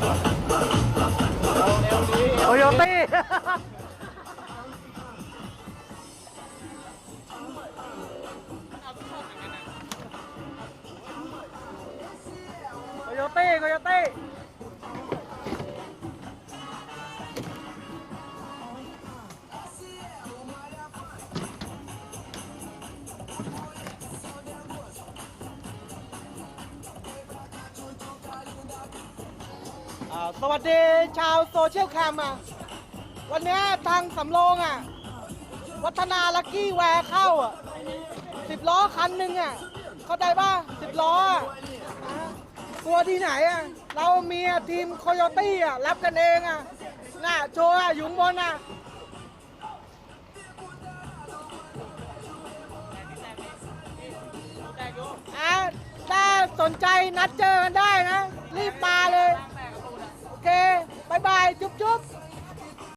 โอโยตี้โคโยตี้โคโยตี้าสวัสดีชาวโซเชียลแคมอะ วันนี้ทางสำโรงอะ วัฒนาลักกี้แวร์เข้าอะสิบล้อคันหนึ่งอะ เข้าใจป่ะสิบล้ออะตัวที่ไหนอะ เรามีทีมโคโยตี้อะ รับกันเองอะ น่ะ โชว์อะอยู่ข้างบนอะอะถ้าสนใจนัดเจอกันได้นะ รีบมา จุ๊บจุ๊บ